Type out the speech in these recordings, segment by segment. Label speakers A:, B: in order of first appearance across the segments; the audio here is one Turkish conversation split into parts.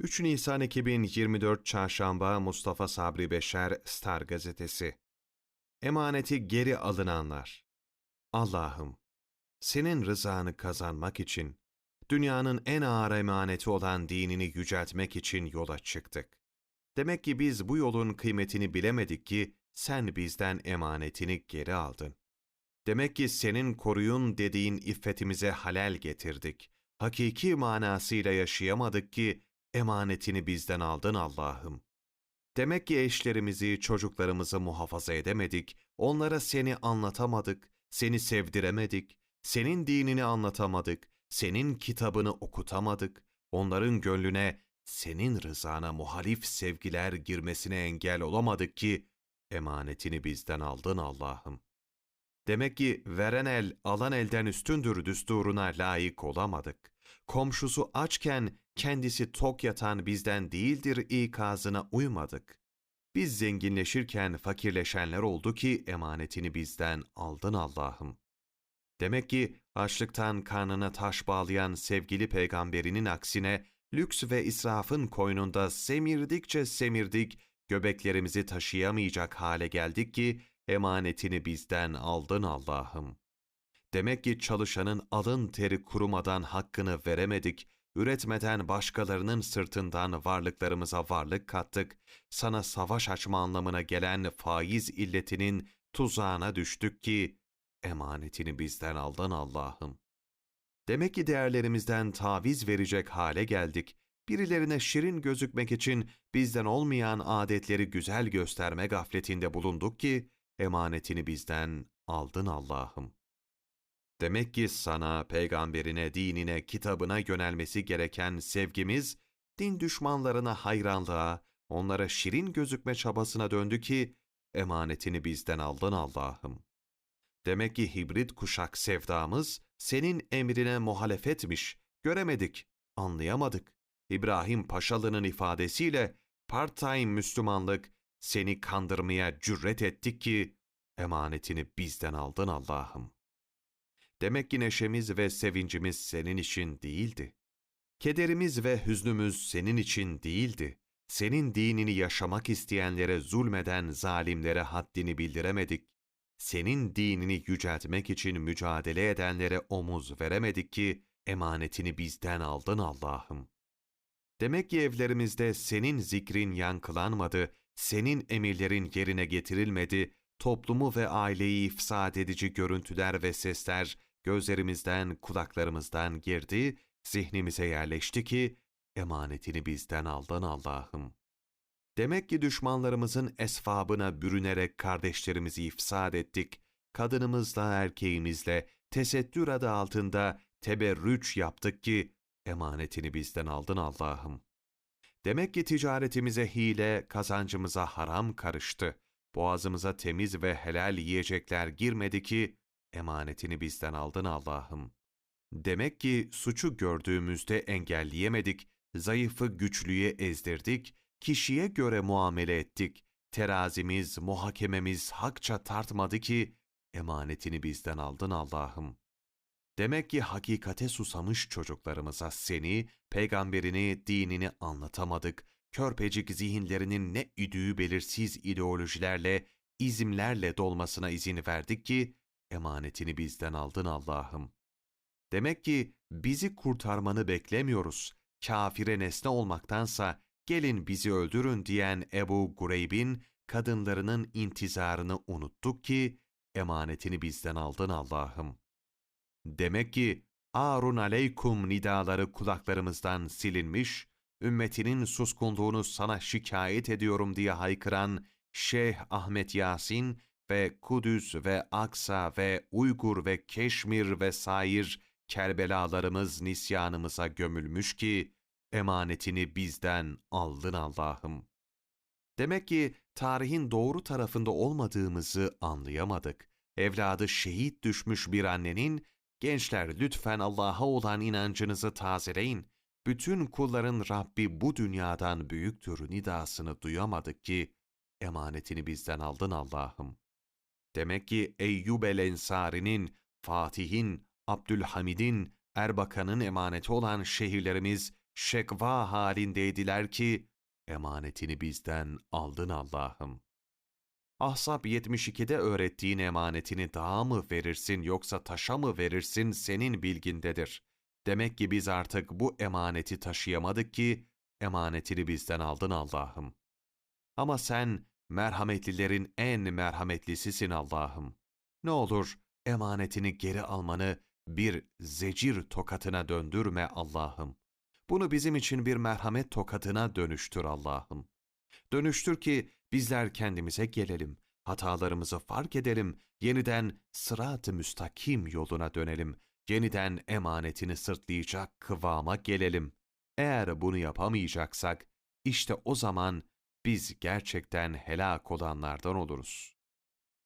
A: 3 Nisan 2024 Çarşamba Mustafa Sabri Beşer Star Gazetesi Emaneti geri alınanlar Allah'ım, senin rızanı kazanmak için, dünyanın en ağır emaneti olan dinini yüceltmek için yola çıktık. Demek ki biz bu yolun kıymetini bilemedik ki sen bizden emanetini geri aldın. Demek ki senin koruyun dediğin iffetimize halel getirdik. Hakiki manasıyla yaşayamadık ki emanetini bizden aldın Allah'ım. Demek ki eşlerimizi, çocuklarımızı muhafaza edemedik, onlara seni anlatamadık, seni sevdiremedik, senin dinini anlatamadık, senin kitabını okutamadık, onların gönlüne senin rızana muhalif sevgiler girmesine engel olamadık ki emanetini bizden aldın Allah'ım. Demek ki veren el alan elden üstündür düsturuna layık olamadık. Komşusu açken kendisi tok yatan bizden değildir ikazına uymadık. Biz zenginleşirken fakirleşenler oldu ki emanetini bizden aldın Allah'ım. Demek ki açlıktan karnına taş bağlayan sevgili peygamberinin aksine lüks ve israfın koynunda semirdikçe semirdik, göbeklerimizi taşıyamayacak hale geldik ki emanetini bizden aldın Allah'ım. Demek ki çalışanın alın teri kurumadan hakkını veremedik, üretmeden başkalarının sırtından varlıklarımıza varlık kattık, sana savaş açma anlamına gelen faiz illetinin tuzağına düştük ki, emanetini bizden aldın Allah'ım. Demek ki değerlerimizden taviz verecek hale geldik, birilerine şirin gözükmek için bizden olmayan adetleri güzel gösterme gafletinde bulunduk ki, emanetini bizden aldın Allah'ım. Demek ki sana, peygamberine, dinine, kitabına yönelmesi gereken sevgimiz, din düşmanlarına hayranlığa, onlara şirin gözükme çabasına döndü ki, emanetini bizden aldın Allah'ım. Demek ki hibrit kuşak sevdamız, senin emrine muhalefetmiş, göremedik, anlayamadık. İbrahim Paşalı'nın ifadesiyle, part-time Müslümanlık, seni kandırmaya cüret ettik ki, emanetini bizden aldın Allah'ım. Demek ki neşemiz ve sevincimiz senin için değildi. Kederimiz ve hüznümüz senin için değildi. Senin dinini yaşamak isteyenlere zulmeden zalimlere haddini bildiremedik. Senin dinini yüceltmek için mücadele edenlere omuz veremedik ki emanetini bizden aldın Allah'ım. Demek ki evlerimizde senin zikrin yankılanmadı, senin emirlerin yerine getirilmedi, toplumu ve aileyi ifsad edici görüntüler ve sesler gözlerimizden, kulaklarımızdan girdi, zihnimize yerleşti ki, emanetini bizden aldın Allah'ım. Demek ki düşmanlarımızın esfabına bürünerek kardeşlerimizi ifsad ettik, kadınımızla erkeğimizle tesettür adı altında teberrüç yaptık ki, emanetini bizden aldın Allah'ım. Demek ki ticaretimize hile, kazancımıza haram karıştı. Boğazımıza temiz ve helal yiyecekler girmedi ki, emanetini bizden aldın Allah'ım. Demek ki suçu gördüğümüzde engelleyemedik, zayıfı güçlüye ezdirdik, kişiye göre muamele ettik. Terazimiz, muhakememiz hakça tartmadı ki, emanetini bizden aldın Allah'ım. Demek ki hakikate susamış çocuklarımıza seni, peygamberini, dinini anlatamadık, körpecik zihinlerinin ne idüğü belirsiz ideolojilerle, izimlerle dolmasına izin verdik ki, emanetini bizden aldın Allah'ım. Demek ki bizi kurtarmanı beklemiyoruz. Kafire nesne olmaktansa gelin bizi öldürün diyen Ebu Gureyb'in kadınlarının intizarını unuttuk ki emanetini bizden aldın Allah'ım. Demek ki Arun aleykum nidaları kulaklarımızdan silinmiş, ümmetinin suskunluğunu sana şikayet ediyorum diye haykıran Şeyh Ahmet Yasin ve Kudüs ve Aksa ve Uygur ve Keşmir ve sair Kerbelalarımız nisyanımıza gömülmüş ki, emanetini bizden aldın Allah'ım. Demek ki tarihin doğru tarafında olmadığımızı anlayamadık. Evladı şehit düşmüş bir annenin, gençler lütfen Allah'a olan inancınızı tazeleyin, bütün kulların Rabbi bu dünyadan büyüktür nidasını duyamadık ki, emanetini bizden aldın Allah'ım. Demek ki Eyyub el-Ensari'nin, Fatih'in, Abdülhamid'in, Erbakan'ın emaneti olan şehirlerimiz şekva halindeydiler ki, emanetini bizden aldın Allah'ım. Ahzab 72'de öğrettiğin emanetini dağa mı verirsin yoksa taşa mı verirsin senin bilgindedir. Demek ki biz artık bu emaneti taşıyamadık ki, emanetini bizden aldın Allah'ım. Ama sen merhametlilerin en merhametlisisin Allah'ım. Ne olur emanetini geri almanı bir zecir tokatına döndürme Allah'ım. Bunu bizim için bir merhamet tokatına dönüştür Allah'ım. Dönüştür ki bizler kendimize gelelim, hatalarımızı fark edelim, yeniden sırat-ı müstakim yoluna dönelim, yeniden emanetini sırtlayacak kıvama gelelim. Eğer bunu yapamayacaksak, işte o zaman biz gerçekten helak olanlardan oluruz.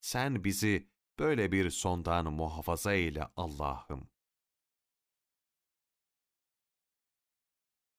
A: Sen bizi böyle bir sondan muhafaza eyle Allah'ım.